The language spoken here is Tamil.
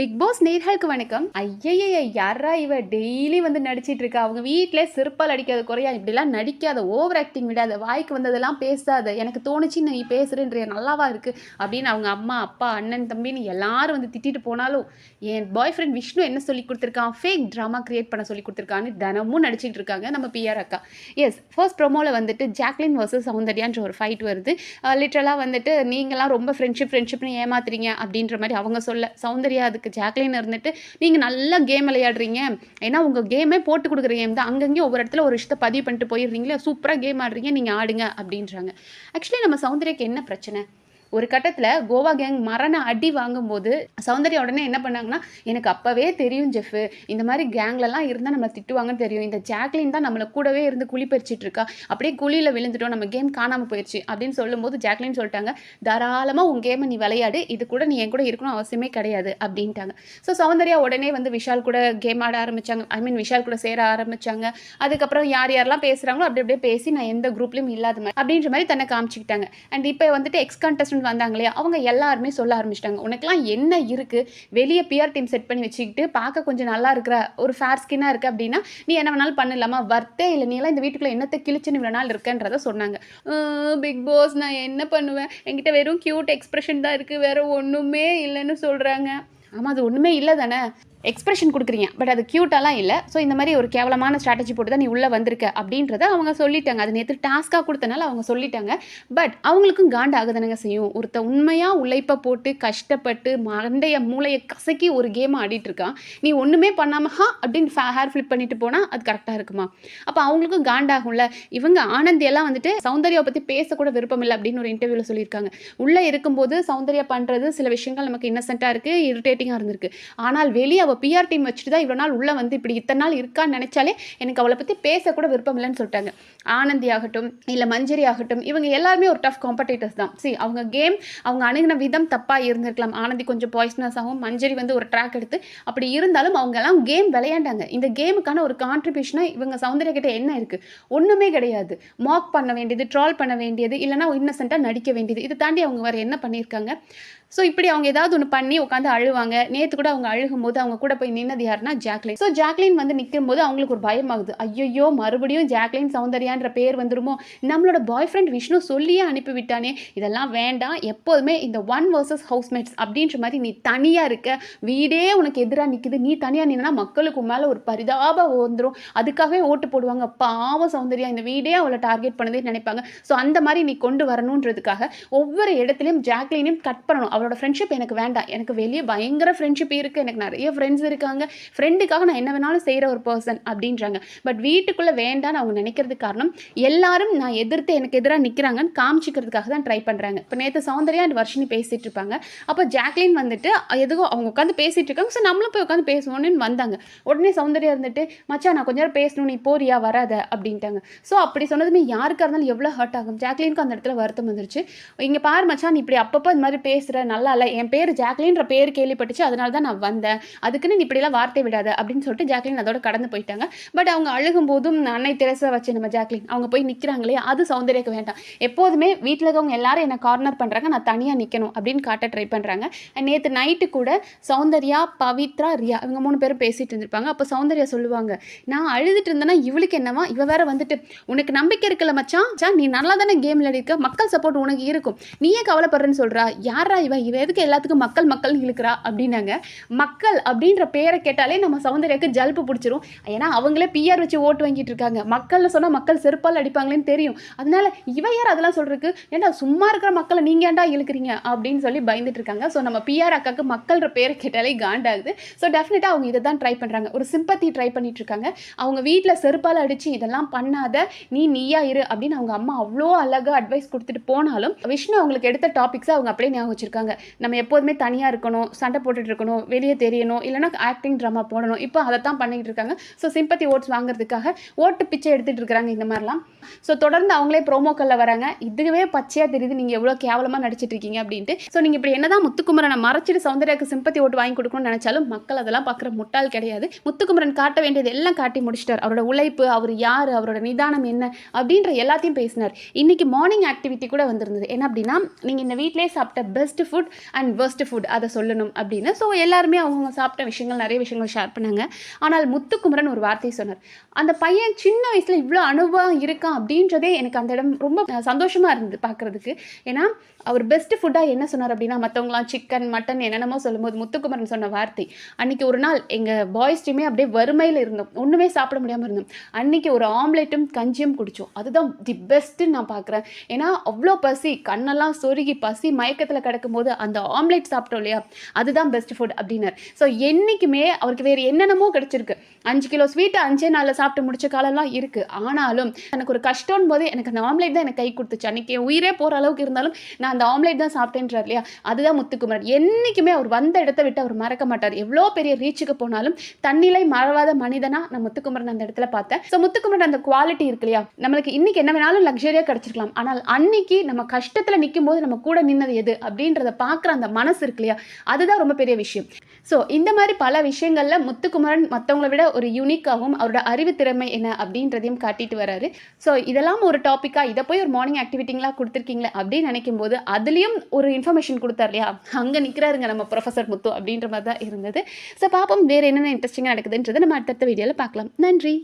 பிக் பாஸ் நேர்களுக்கு வணக்கம். ஐயைய யாரா இவ? டெய்லி வந்து நடிச்சிட்டு இருக்கா அவங்க வீட்டில் சிறப்பால் அடிக்காத குறையா இப்படிலாம் நடிக்காத ஓவர் ஆக்டிங் விடாத வாய்க்கு வந்ததெல்லாம் பேசாத எனக்கு தோணுச்சு நீ பேசுறேன்றிய நல்லாவா இருக்கு? அப்படின்னு அவங்க அம்மா அப்பா அண்ணன் தம்பின்னு எல்லாரும் வந்து திட்டிட்டு போனாலும் என் பாய் ஃப்ரெண்ட் விஷ்ணு என்ன சொல்லி கொடுத்துருக்கான்? ஃபேக் ட்ராமா கிரியேட் பண்ண சொல்லி கொடுத்துருக்கான்னு தினமும் நடிச்சிட்டு இருக்காங்க நம்ம பிஆர் அக்கா. எஸ் ஃபர்ஸ்ட் ப்ரோமோவில் வந்துட்டு ஜாக்லின் வர்சஸ் சௌந்தர்யான்ற ஒரு ஃபைட் வருது. லிட்ரலாக வந்துட்டு நீங்களாம் ரொம்ப ஃப்ரெண்ட்ஷிப் ஃப்ரெண்ட்ஷிப்னு ஏமாத்துறீங்க அப்படின்ற மாதிரி அவங்க சொல்ல சௌந்தர்யா அதுக்கு ஜாக்லின் இருந்துட்டு நீங்கள் நல்லா கேம் விளையாடுறீங்க. ஏன்னா உங்கள் கேமே போட்டு கொடுக்குற கேம் தான். அங்கங்கே ஒவ்வொரு இடத்துல ஒரு விஷயத்தை பதிவு பண்ணிட்டு போயிடுறீங்களே சூப்பராக கேம் ஆடுறீங்க நீங்கள் ஆடுங்க அப்படின்றாங்க. ஆக்சுவலி நம்ம சௌந்தர்யாக்கு என்ன பிரச்சனை? ஒரு கட்டத்தில் கோவா கேங் மரண அடி வாங்கும்போது சௌந்தர்யா உடனே என்ன பண்ணாங்கன்னா எனக்கு அப்போவே தெரியும் ஜெஃப் இந்த மாதிரி கேங்லலாம் இருந்தால் நம்மளை திட்டுவாங்கன்னு தெரியும். இந்த ஜாக்லின் தான் நம்மளை கூடவே இருந்து குழி பறிச்சிட்டு இருக்கா. அப்படியே குழியில் விழுந்துட்டோம் நம்ம கேம் காணாமல் போயிடுச்சு அப்படின்னு சொல்லும்போது ஜாக்லின் சொல்லிட்டாங்க தாராளமாக உன் கேமை நீ விளையாடு இது கூட நீ என் கூட இருக்கணும் அவசியமே கிடையாது அப்படின்ட்டாங்க. ஸோ சௌந்தர்யா உடனே வந்து விஷால் கூட கேம் ஆட ஆரம்பித்தாங்க ஐ மீன் விஷால் கூட சேர ஆரம்பிச்சாங்க. அதுக்கப்புறம் யார் யாரெல்லாம் பேசுகிறாங்களோ அப்படி அப்படியே பேசி நான் எந்த குரூப்லையும் இல்லாத மாதிரி அப்படின்ற மாதிரி தன்னை காமிச்சிக்கிட்டாங்க. அண்ட் இப்போ வந்துட்டு எக்ஸ் ஸ்டூடெண்ட் வந்தாங்க இல்லையா? அவங்க எல்லாருமே சொல்ல ஆரம்பிச்சிட்டாங்க. உனக்குலாம் என்ன இருக்குது வெளியே பிஆர் டீம் செட் பண்ணி வச்சுக்கிட்டு பார்க்க கொஞ்சம் நல்லா இருக்கிற ஒரு ஃபேர் ஸ்கின்னாக இருக்குது அப்படின்னா நீ என்ன வேணாலும் பண்ணலாமா? வர்த்தே இல்லை. நீ எல்லாம் இந்த வீட்டுக்குள்ளே என்னத்தை கிழிச்சுன்னு இவ்வளோ நாள் இருக்கன்றத சொன்னாங்க. பிக் பாஸ் நான் என்ன பண்ணுவேன்? என்கிட்ட வெறும் க்யூட் எக்ஸ்பிரஷன் தான் இருக்குது வேறு ஒன்றுமே இல்லைன்னு சொல்கிறாங்க ஆமாம் அது ஒன்றுமே இல்லை தானே? எக்ஸ்பிரஷன் கொடுக்குறீங்க. பட் அது க்யூட்டாலாம் இல்லை. ஸோ இந்த மாதிரி ஒரு கேவலமான ஸ்ட்ராட்டஜி போட்டு தான் நீ உள்ளே வந்திருக்க அப்படின்றத அவங்க சொல்லிட்டாங்க. அது நேற்று டாஸ்க்காக கொடுத்தனால அவங்க சொல்லிட்டாங்க. பட் அவங்களுக்கும் காண்டாகுதானேங்க செய்யும். ஒருத்த உண்மையாக உழைப்பை போட்டு கஷ்டப்பட்டு மண்டைய மூளையை கசக்கி ஒரு கேமை ஆடிட்டு இருக்கான் நீ ஒன்றுமே பண்ணாமல் ஹா! அப்படின்னு ஹேர் ஃப்ளிப் பண்ணிட்டு போனால் அது கரெக்டாக இருக்குமா? அப்போ அவங்களுக்கும் காண்டாகும்ல. இவங்க ஆனந்தி எல்லாம் வந்துட்டு சௌந்தர்யாவை பற்றி பேசக்கூட விருப்பம் இல்லை அப்படின்னு ஒரு இன்டர்வியூவில் சொல்லியிருக்காங்க. உள்ளே இருக்கும்போது சௌந்தர்யா பண்ணுறது சில விஷயங்கள் நமக்கு இன்னசென்ட்டாக இருக்குது இரிட்டேட்டிங்காக இருந்திருக்கு. ஆனால் வெளியே அவள் பிஆர் டீம் வச்சுட்டு தான் இவ்வளோ நாள் உள்ளே வந்து இப்படி இத்தனை நாள் இருக்கான்னு நினச்சாலே எனக்கு அவளை பற்றி பேசக்கூட விருப்பம் இல்லைன்னு சொல்லிட்டாங்க. ஆனந்தி ஆகட்டும் இல்லை மஞ்சரி ஆகட்டும் இவங்க எல்லாருமே ஒரு டஃப் காம்படேட்டர்ஸ் தான். சி அவங்க கேம் அவங்க அணுகின விதம் தப்பாக இருந்திருக்கலாம். ஆனந்தி கொஞ்சம் பாய்ஸ்னஸ் ஆகும் மஞ்சரி வந்து ஒரு ட்ராக் எடுத்து அப்படி இருந்தாலும் அவங்க எல்லாம் கேம் விளையாண்டாங்க. இந்த கேமுக்கான ஒரு கான்ட்ரிபியூஷனாக இவங்க சௌந்தர்யா கிட்ட என்ன இருக்குது ஒன்றுமே கிடையாது. மாக் பண்ண வேண்டியது ட்ரால் பண்ண வேண்டியது இல்லைனா இன்னசென்ட்டாக நடிக்க வேண்டியது. இதை தாண்டி அவங்க வேறு என்ன பண்ணியிருக்காங்க? ஸோ இப்படி அவங்க ஏதாவது ஒன்று பண்ணி உட்காந்து அழுவாங்க. நேற்று கூட அவங்க அழுகும் போது அவங்க கூட போய் நின்னது யாருன்னா ஜாக்லின். ஸோ ஜாக்லின் வந்து நிற்கும் போது அவங்களுக்கு ஒரு பயம் ஆகுது ஐயோ மறுபடியும் ஜாக்லின் சௌந்தர்யான்ற பேர் வந்துருமோ? நம்மளோட பாய் ஃப்ரெண்ட் விஷ்ணு சொல்லியே அனுப்பி விட்டானே இதெல்லாம் வேண்டாம். எப்போதுமே இந்த ஒன் வர்சஸ் ஹவுஸ்மேட்ஸ் அப்படின்ற மாதிரி நீ தனியாக இருக்க. வீடே உனக்கு எதிராக நிற்குது நீ தனியாக நின்னா மக்களுக்கு மேலே ஒரு பரிதாபம் வந்துடும் அதுக்காகவே ஓட்டு போடுவாங்க. பாவம் சௌந்தர்யா இந்த வீடே அவளை டார்கெட் பண்ணதே நினைப்பாங்க. ஸோ அந்த மாதிரி நீ கொண்டு வரணுன்றதுக்காக ஒவ்வொரு இடத்துலையும் ஜாக்லினையும் கட் பண்ணணும். அவளோட ஃப்ரெண்ட்ஷிப் எனக்கு வேண்டாம். எனக்கு வெளியே பயங்கர ஃப்ரெண்ட்ஷிப் இருக்குது எனக்கு நிறைய ஃப்ரெண்ட்ஸ் இருக்காங்க. ஃப்ரெண்டுக்காக நான் என்ன வேணாலும் செய்கிற ஒரு பர்சன் அப்படின்றாங்க. பட் வீட்டுக்குள்ளே வேண்டாம்னு அவங்க நினைக்கிறதுக்கு காரணம் எல்லாரும் நான் எதிர்த்து எனக்கு எதிராக நிற்கிறாங்கன்னு காமிச்சிக்கிறதுக்காக தான் ட்ரை பண்ணுறாங்க இப்போ நேற்று சௌந்தர்யா அண்ட் வர்ஷினி பேசிகிட்டு இருப்பாங்க. அப்போ ஜாக்லின் வந்துட்டு எதுவும் அவங்க உட்காந்து பேசிகிட்டு இருக்காங்க. ஸோ நம்மளும் போய் உட்காந்து பேசுவோன்னு வந்தாங்க. உடனே சௌந்தர்யா இருந்துட்டு மச்சா நான் கொஞ்ச நேரம் பேசணும் நீ போறியா வராத? அப்படின்ட்டாங்க. ஸோ அப்படி சொன்னதுமே யாருக்காக இருந்தாலும் எவ்வளோ ஹர்ட் ஆகும். ஜாக்லினுக்கு அந்த இடத்துல வருத்தம் வந்துருச்சு. இங்கே பாரு மச்சான் நீ இப்படி அப்பப்போ இந்த மாதிரி பேசுகிற நல்லா இல்லை. என் பேர் ஜாக்லின்ற பேர் கேள்விப்பட்டுச்சு. அதனால தான் நான் வந்தேன். அதுக்குன்னு நீ இப்படிலாம் வார்த்தை விடாத அப்படின்னு சொல்லிட்டு ஜாக்லின் அதோட கடந்து போயிட்டாங்க. பட் அவங்க அழுகும் போதும் அன்னை திரசை வச்சு நம்ம ஜாக்லின். அவங்க போய் நிற்கிறாங்களே அது சௌந்தர்யாக்கு வேண்டாம். எப்போதுமே வீட்டில் இருக்கவங்க எல்லாரும் என்னை கார்னர் பண்ணுறாங்க நான் தனியாக நிற்கணும் அப்படின்னு காட்ட ட்ரை பண்ணுறாங்க நேற்று நைட்டு கூட சௌந்தர்யா பவித்ரா ரியா இவங்க மூணு பேரும் பேசிட்டு இருந்திருப்பாங்க. அப்போ சௌந்தர்யா சொல்லுவாங்க நான் அழுதுட்டு இருந்தேன்னா இவளுக்கு என்னவா? இவ வேற வந்துட்டு உனக்கு நம்பிக்கை இருக்கல மச்சான்? சா நீ நல்லா தானே கேம் விளையாடிருக்க மக்கள் சப்போர்ட் உனக்கு இருக்கும். நீயே கவலைப்படுறேன்னு சொல்கிறா யாரா இவ? இவ எதுக்கு எல்லாத்துக்கும் மக்கள் மக்கள் இழுக்கிறா? அப்படின்னாங்க. மக்கள் அப்படின்ற பேரை கேட்டாலே நம்ம சௌந்தர்யாவுக்கு ஜல்பு பிடிச்சிரும். ஏன்னா அவங்களே பிஆர் வச்சு ஓட்டு வாங்கிட்டு இருக்காங்க. மக்கள்னு சொன்னால் மக்கள் செருப்பால் அடிப்பாங்களேன்னு தெரியும். அதனால இவ யார் அதெல்லாம் சொல்கிறதுக்கு ஏன்டா சும்மா இருக்கிற மக்களை நீங்க ஏன்டா இழுக்கிறீங்க? அப்படின்னு சொல்லி பயந்துட்டு இருக்காங்க. ஸோ நம்ம பிஆர் அக்காவுக்கு மக்கள்ற பேரை கேட்டாலே காண்டாகுது. ஸோ டெஃபினட்டாக அவங்க இதை தான் ட்ரை பண்ணுறாங்க ஒரு சிம்பத்தி ட்ரை பண்ணிட்டு இருக்காங்க. அவங்க வீட்டில் செருப்பால் அடித்து இதெல்லாம் பண்ணாத நீ நீயா இரு அப்படின்னு அவங்க அம்மா அவ்வளோ அழகாக அட்வைஸ் கொடுத்துட்டு போனாலும் விஷ்ணு அவங்களுக்கு எடுத்த டாபிக்ஸை அவங்க அப்படியே ஞாபகம் வச்சிருக்காங்க. நம்ம எப்போதுமே தனியாக இருக்கணும் சண்டை போட்டுட்டு இருக்கணும் வெளியே தெரியணும் இல்லைனா ஆக்டிங் ட்ராமா போடணும். இப்போ அதை தான் பண்ணிகிட்டு இருக்காங்க. ஸோ சிம்பத்தி ஓட்ஸ் வாங்குறதுக்காக ஓட்டு பிச்சை எடுத்துகிட்டு இருக்கிறாங்க இந்த மாதிரிலாம். ஸோ தொடர்ந்து அவங்களே ப்ரோமோக்களில் வராங்க. இதுவே பச்சையாக தெரியுது. நீங்கள் எவ்வளோ கேவலமாக நடிச்சிட்டு இருக்கீங்க அப்படின்ட்டு. ஸோ நீங்கள் இப்படி என்னதான் முத்துக்குமரனை மறைச்சிட்டு சௌந்தர்யாவுக்கு சிம்பத்தி ஓட்டு வாங்கி கொடுக்கணும்னு நினச்சாலும் மக்கள் அதெல்லாம் பார்க்குற முட்டாள் கிடையாது. முத்துக்குமரன் காட்ட வேண்டியது எல்லாம் காட்டி முடிச்சிட்டார். அவரோட உழைப்பு அவர் யார் அவரோட நிதானம் என்ன அப்படின்ற எல்லாத்தையும் பேசினார். இன்னைக்கு மார்னிங் ஆக்டிவிட்டி கூட வந்திருந்தது. என்ன அப்படின்னா நீங்கள் இந்த வீட்டிலே சாப்பிட்ட best food and worst food அதை சொல்லணும் அப்படின்னு. ஸோ எல்லாருமே அவங்க சாப்பிட்ட விஷயங்கள் நிறைய விஷயங்கள் ஷேர் பண்ணாங்க. ஆனால் முத்துக்குமரன் ஒரு வார்த்தையை சொன்னார். அந்த பையன் சின்ன வயசில் இவ்வளோ அனுபவம் இருக்கான் அப்படின்றதே எனக்கு அந்த இடம் ரொம்ப சந்தோஷமாக இருந்தது பார்க்குறதுக்கு. ஏன்னா அவர் பெஸ்ட் ஃபுட்டாக என்ன சொன்னார் அப்படின்னா மற்றவங்களாம் சிக்கன் மட்டன் என்னென்னமோ சொல்லும்போது முத்துக்குமரன் சொன்ன வார்த்தை. அன்றைக்கி ஒரு நாள் எங்கள் பாய்ஸ் டீமே அப்படியே வறுமையில் இருந்தோம். ஒன்றுமே சாப்பிட முடியாமல் இருந்தோம். அன்றைக்கி ஒரு ஆம்லேட்டும் கஞ்சியும் குடித்தோம் அதுதான் தி பெஸ்ட்டுன்னு நான் பார்க்குறேன். ஏன்னா அவ்வளோ பசி கண்ணெல்லாம் சொருகி பசி மயக்கத்தில் கிடக்கும்போது அந்த ஆம்லேட் சாப்பிட்டோம் இல்லையா? அதுதான் பெஸ்ட் ஃபுட் அப்படின்னார். ஸோ என்றைக்குமே அவருக்கு வேறு என்னென்னமோ கிடச்சிருக்கு. அஞ்சு கிலோ ஸ்வீட்டை அஞ்சே நாளில் சாப்பிட்டு முடிச்ச காலம்லாம் இருக்குது ஆனாலும் எனக்கு ஒரு கஷ்டம் போது எனக்கு அந்த ஆம்லேட் தான் எனக்கு கை கொடுத்துச்சு. அன்றைக்கி உயிரே போகிற அளவுக்கு இருந்தாலும் நான் அந்த ஆம்லேட் தான் சாப்பிட்டேன்றார் இல்லையா? அதுதான் முத்துக்குமரன். என்றைக்குமே அவர் வந்த இடத்த விட்டு அவர் மறக்க மாட்டார். எவ்வளோ பெரிய ரீச்சுக்கு போனாலும் தன்னிலை மறவாத மனிதனா நான் முத்துக்குமரன் அந்த இடத்துல பார்த்தேன். ஸோ முத்துக்குமரன் அந்த குவாலிட்டி இருக்கு இல்லையா? நம்மளுக்கு இன்றைக்கி என்ன வேணாலும் லக்ஸரியாக கிடச்சிருக்கலாம். ஆனால் அன்னைக்கு நம்ம கஷ்டத்தில் நிற்கும் போது நம்ம கூட நின்னது எது அப்படின்றத பார்க்குற அந்த மனசு இருக்கு இல்லையா? அதுதான் ரொம்ப பெரிய விஷயம். ஸோ இந்த மாதிரி பல விஷயங்களில் முத்துக்குமரன் மற்றவங்கள விட ஒரு யூனிக்காகவும் அவரோட அறிவு திறமை என்ன அப்படின்றதையும் காட்டிட்டு வராரு. ஸோ இதெல்லாம் ஒரு டாப்பிக்காக இதை போய் ஒரு மார்னிங் ஆக்டிவிட்டிங்களாக கொடுத்துருக்கீங்களே அப்படின்னு நினைக்கும் போது அதுலேயும் ஒரு இன்ஃபர்மேஷன் கொடுத்தார் இல்லையா? அங்கே நிற்கிறாருங்க நம்ம ப்ரொஃபசர் முத்து அப்படின்ற மாதிரி தான் இருந்தது. ஸோ பாப்போம் வேறு என்னென்ன இன்ட்ரெஸ்டிங்காக நடக்குதுன்றதை நம்ம அடுத்தடுத்த வீடியோவில் பார்க்கலாம். நன்றி.